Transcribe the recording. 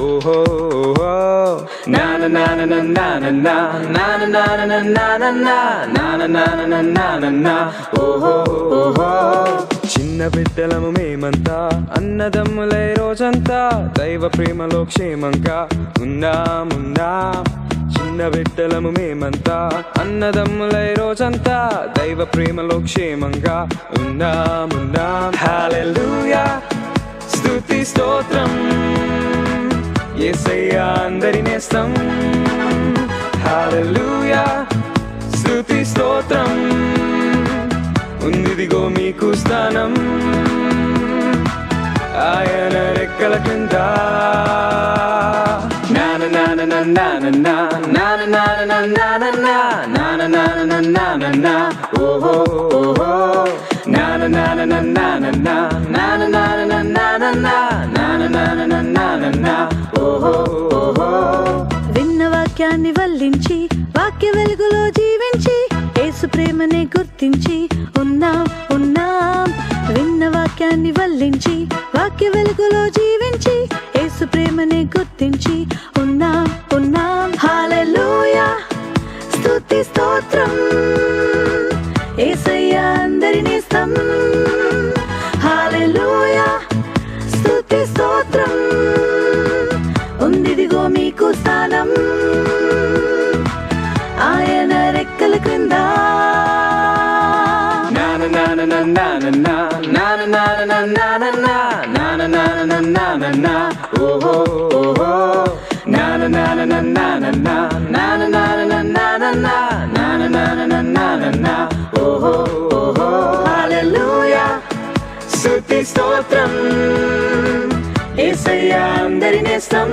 ఓహో ఓహో ఓహో చిన్న బిడ్డలము మేమంతా అన్నదమ్ములై రోజంతా దైవ ప్రేమలో క్షేమంగా ఉందాముందాం. చిన్న బిడ్డలము మేమంతా అన్నదమ్ములై రోజంతా దైవ ప్రేమలో క్షేమంగా ఉన్నామున్నాం హాలెలూయా స్తుతి స్తోత్రం. యేసయ్యా అందరి నేస్తం. హాలెలూయా స్తుతి స్తోత్రం. ఉందిదిగో మీకు స్థానం. ఆయన రెక్కల కింద విన్న వాక్యాన్ని వల్లించి వాక్య వెలుగులో జీవించి యేసు ప్రేమనే గుర్తించి ఉన్నాం. ఉన్నాం ఉన్నాం హాలెలూయా స్తుతి స్తోత్రం ఏసయ్య అందరినీ స్తం హాలెలూయా స్తుతి స్తోత్రం ఉందిదిగో మీకు స్థానం ఆయన రెక్కల క్రింద ఓహో ఓహో నాన నాన నాన నాన నాన నాన నాన నాన నాన నా ఓహో ఓహో నాన నాన నాన నాన నాన నాన నాన నాన నాన నా ఓహో ఓహో హల్లెలూయా స్తుతి స్తోత్రం యేసయ్యా అందరి నేస్తం